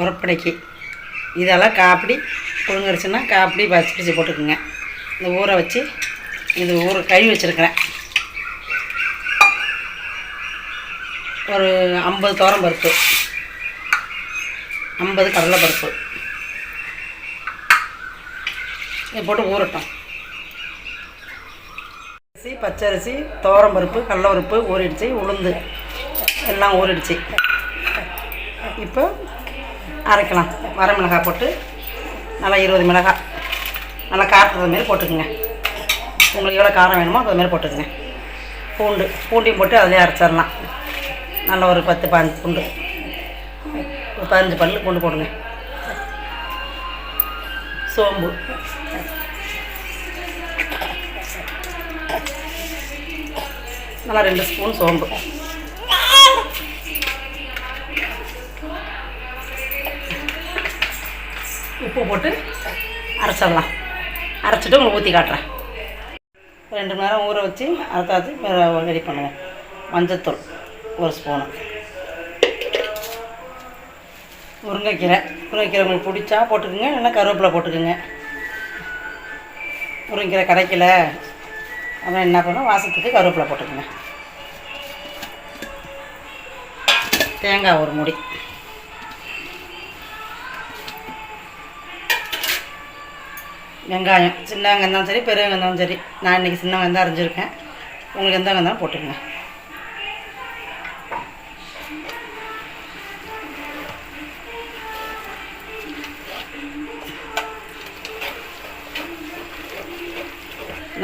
உரப்படைக்கு. இதெல்லாம் காப்பிடி புழுங்கரிச்சுன்னா காப்பிடி பசி பிடிச்சி போட்டுக்குங்க. இந்த ஊற வச்சு இது ஊற கழுவி வச்சுருக்கிறேன். ஒரு ஐம்பது தோரம் பருப்பு. ஐம்பது கடலை பருப்பு. இதை போட்டு ஊறட்டும். அரிசி பச்சரிசி துவரம் பருப்பு கடலை பருப்பு ஊறிடுச்சு உளுந்து எல்லாம் ஊறிடுச்சு. இப்போ அரைக்கலாம். வரமிளகாய் போட்டு நல்லா இருபது மிளகாய். நல்லா காரத்துக்கு மாரி போட்டுக்குங்க. உங்களுக்கு எவ்வளோ காரம் வேணுமோ அது மாரி போட்டுக்குங்க. பூண்டு பூண்டையும் போட்டு அதிலே அரைச்சிடலாம். நல்ல ஒரு பத்து பதினஞ்சு பூண்டு. ஒரு பதினஞ்சு பல்லு பூண்டு போடுங்க. சோம்பு. நல்லா ரெண்டு ஸ்பூன் சோம்பு. உப்பு போட்டு அரைச்சிடலாம். அரைச்சிட்டு உங்களுக்கு ஊற்றி காட்டுறேன். ரெண்டு மணி நேரம் ஊற வச்சு அடுத்தாத்து ரெடி பண்ணுவோம். மஞ்சத்தூள் ஒரு ஸ்பூனு முருங்கைக்கீரை. முருங்கைக்கீரை உங்களுக்கு பிடிச்சா போட்டுக்கோங்க இல்லைன்னா கருவேப்பிலை போட்டுக்கோங்க. முருங்கைக்கீரை கிடைக்கல அப்புறம் என்ன பண்ணுவோம் வாசத்துக்கு கருவேப்பிலை போட்டுக்கோங்க. தேங்காய் ஒரு முடி. வெங்காயம் சின்ன வெங்காயம் இருந்தாலும் சரி பெரிய வெங்காயம் இருந்தாலும் சரி நான் இன்றைக்கி சின்ன வெங்காயம் தான் அரைஞ்சிருக்கேன். உங்களுக்கு எந்த வெங்காயம் போட்டுருங்க. போட்டுக்கோங்க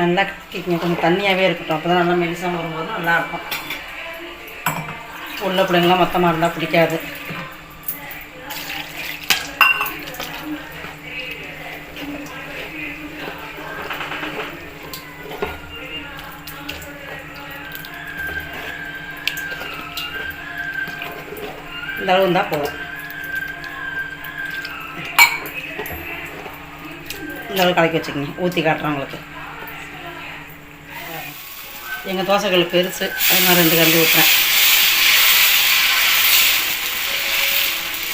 நல்லா கட்டிக்கங்க. கொஞ்சம் தண்ணியாகவே இருக்கட்டும். அப்போ தான் நல்லா மெடிசன் வரும்போது நல்லாயிருக்கும் உள்ள பிள்ளைங்களாம் மொத்தமாக இருந்தால் பிடிக்காது. இந்த அளவு இருந்தால் போதும் இந்த அளவு கலக்கி வச்சுக்கோங்க ஊற்றி காட்டுறேன் உங்களுக்கு எங்கள் தோசைகள் பெருசு அதனால் ரெண்டு கரண்டி ஊற்றுறேன்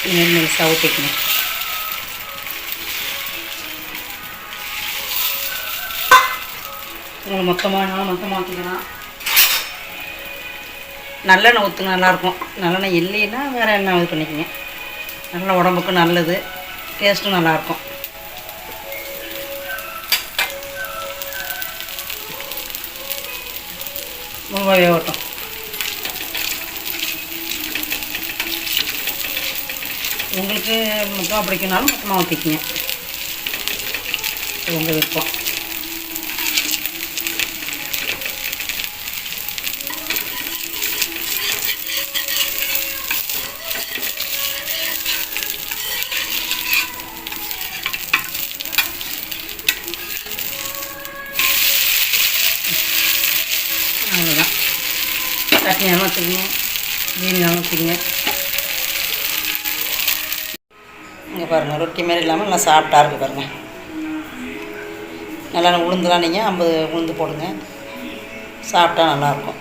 இன்னும் மெலிசாக ஊற்றிக்கணும் உங்களுக்கு மொத்தமாக மொத்தமாக ஊற்றிக்கலாம் நல்லெண்ணெய் ஊற்றுங்க நல்லாயிருக்கும். நல்லெண்ணெய் இல்லைன்னா வேறு எண்ணெய் இது பண்ணிக்கோங்க. நல்ல உடம்புக்கும் நல்லது டேஸ்ட்டும் நல்லாயிருக்கும். ரொம்ப வேகட்டும். உங்களுக்கு மொத்தமாக பிடிக்கனாலும் மொத்தமாக ஊற்றிக்கிங்க உங்கள் விருப்பம். அவ்வளோதான் சட்னியாலும் வச்சுக்கணும். மீனாலும் வச்சுக்கோங்க இங்கே பாருங்கள் ரொட்டி மாரி இல்லாமல் நல்லா சாஃப்டாக இருக்குது பாருங்கள் நல்லா உளுந்துலாம் நீங்கள் ஐம்பது உளுந்து போடுங்க. சாப்பிட்டா நல்லாயிருக்கும்